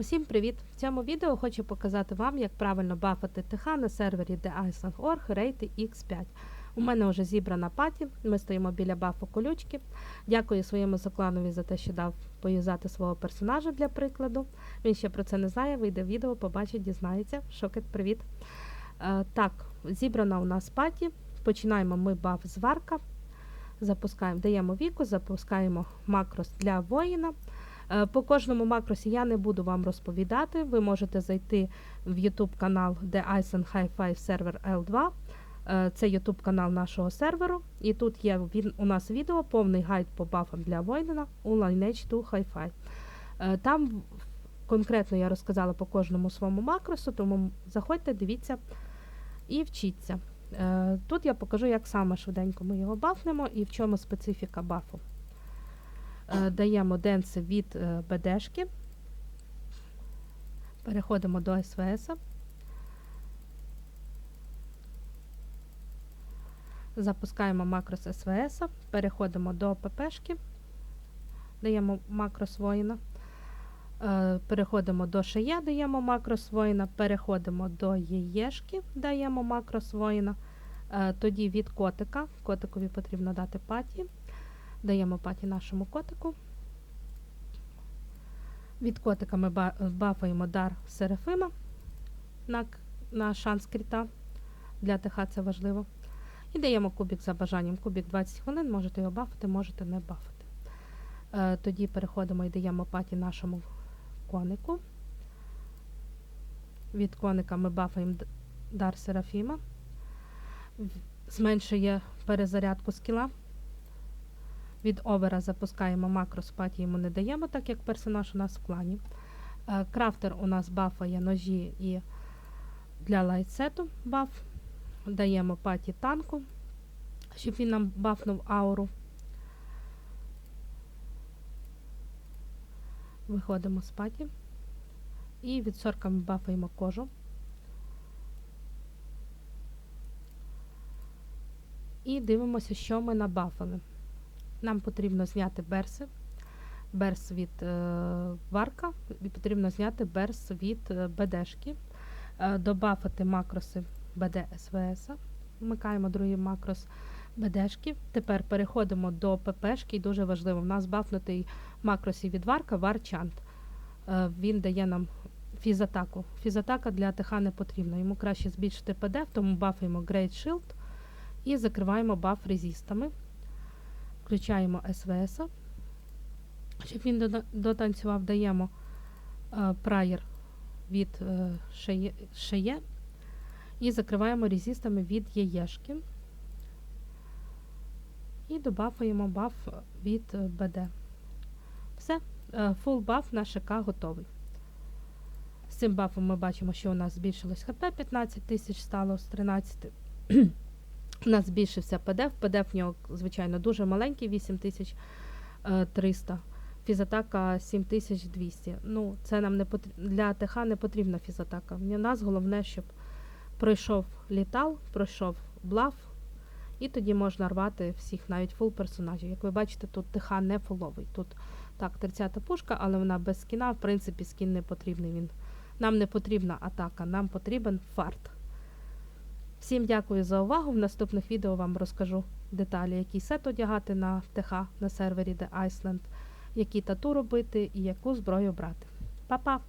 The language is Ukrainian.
Усім привіт! В цьому відео хочу показати вам, як правильно бафати ТХ на сервері TheIceland.org рейти X5. У мене вже зібрана паті, ми стоїмо біля бафу колючки. Дякую своєму закланові за те, що дав поюзати свого персонажа для прикладу. Він ще про це не знає, вийде відео, побачить, дізнається. Шокет, привіт! Е, так, зібрана у нас паті. Починаємо ми баф з варка. Запускаємо, даємо віку, запускаємо макрос для воїна. Е, По кожному макросі я не буду вам розповідати. Ви можете зайти в YouTube канал The High Five сервер L2. Е, Це YouTube канал нашого серверу. І тут є у нас відео, повний гайд по бафам для воїна у Lineage 2 Hi-Fi. Е, Там конкретно я розказала по кожному своєму макросу, тому заходьте, дивіться і вчіться. Тут я покажу, як саме швиденько ми його бафнемо і в чому специфіка бафу. Е, Даємо денси від е, БДшки. Переходимо до СВС. Запускаємо макрос СВС, переходимо до ППшки, даємо макрос воїна. Е, Переходимо до шия, даємо макрос воїна, переходимо до єєшки, даємо макрос воїна. Е, Тоді від котика, котикові потрібно дати паті. Даємо паті нашому котику. Від котика ми ба- бафаємо дар Серафима на, на шанс кріта. Для ТХ це важливо. І даємо кубік за бажанням. Кубік 20 хвилин, можете його бафати, можете не бафати. Е, тоді переходимо і даємо паті нашому конику. Від коника ми бафаємо дар Серафіма. Зменшує перезарядку скіла. Від овера запускаємо макрос, паті йому не даємо, так як персонаж у нас в клані. Е, Крафтер у нас бафає ножі і для лайтсету баф. Даємо паті танку, щоб він нам бафнув ауру. Виходимо з паті. І від сорка ми бафаємо кожу. І дивимося, що ми набафали. Нам потрібно зняти берси, берс від е, варка, і потрібно зняти берс від е, БДшки, е, добафати макроси БД СВС. Вмикаємо другий макрос БДшки. Тепер переходимо до ППшки, і дуже важливо, в нас бафнутий макросі від варка варчант. Він дає нам фізатаку. Фізатака для ТХ не потрібна. Йому краще збільшити ПД, тому бафаємо Great Shield і закриваємо баф резістами. Включаємо СВС. Щоб він дотанцював, даємо е, прайер від е, шиє, і закриваємо резістами від яєшки. І добафуємо баф від е, БД. Все, фул баф на ШК готовий. З цим бафом ми бачимо, що у нас збільшилось ХП 15 тисяч стало з 13. У нас збільшився ПД. В ПД в нього, звичайно, дуже маленький 8300. Фізатака 7200. Ну, це нам не потр... для ТХ не потрібна фізатака. У нас головне, щоб пройшов літал, пройшов блаф, і тоді можна рвати всіх, навіть фул персонажів. Як ви бачите, тут ТХ не фуловий. Тут так, 30-та пушка, але вона без скіна. В принципі, скін не потрібний. Він. Нам не потрібна атака, нам потрібен фарт. Всім дякую за увагу. В наступних відео вам розкажу деталі, який сет одягати на ТХ на сервері The Iceland, які тату робити і яку зброю брати. Па-па!